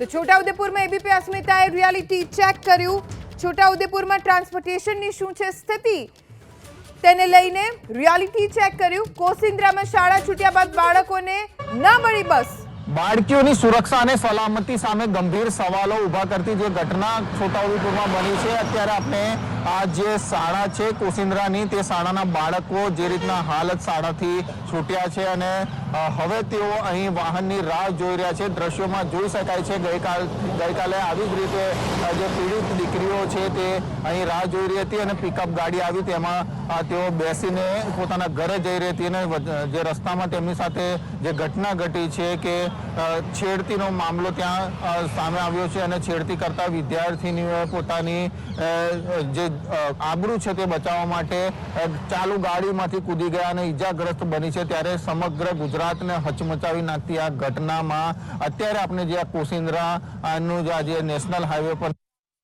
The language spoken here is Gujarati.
તો છોટાઉદેપુરમાં એબીપી અસ્મિતાએ રિયાલિટી ચેક કર્યું. છોટાઉદેપુરમાં ટ્રાન્સપોર્ટેશનની શું છે સ્થિતિ? તેને લઈને રિયાલિટી ચેક કર્યું. કોસિન્દ્રામાં શાળા છૂટ્યા બાદ બાળકોને ન મળી બસ. બાળકીઓની સુરક્ષા અને સલામતી સામે ગંભીર સવાલો ઊભા કરતી જે ઘટના છોટાઉદેપુરમાં બની છે, અત્યારે આપણે આ જે શાળા છે કોસિન્દ્રાની તે શાળાના બાળકો જે રીતના હાલત શાળાથી છૂટ્યા છે અને હવે તેઓ અહીં વાહનની રાહ જોઈ રહ્યા છે. દ્રશ્યોમાં જોઈ શકાય છે, ગઈકાલ, ગઈકાલે આવી જ રીતે જે પીડિત દીકરીઓ છે તે અહીં રાહ જોઈ રહી હતી અને પિકઅપ ગાડી આવી તેમાં તેઓ બેસીને પોતાના ઘરે જઈ રહી હતી અને જે રસ્તામાં તેમની સાથે જે ઘટના ઘટી છે કે છેડતીનો મામલો ત્યાં સામે આવ્યો છે અને છેડતી કરતા વિદ્યાર્થીનીઓએ પોતાની જે આબરૂ છે તે બચાવવા માટે ચાલુ ગાડીમાંથી કૂદી ગયા અને ઈજાગ્રસ્ત બની છે ત્યારે સમગ્ર ગુજરાતને હચમચાવી નાખતી આ ઘટનામાં અત્યારે આપણે જે આ કોસિન્દ્રા નું જે આજે નેશનલ હાઈવે પર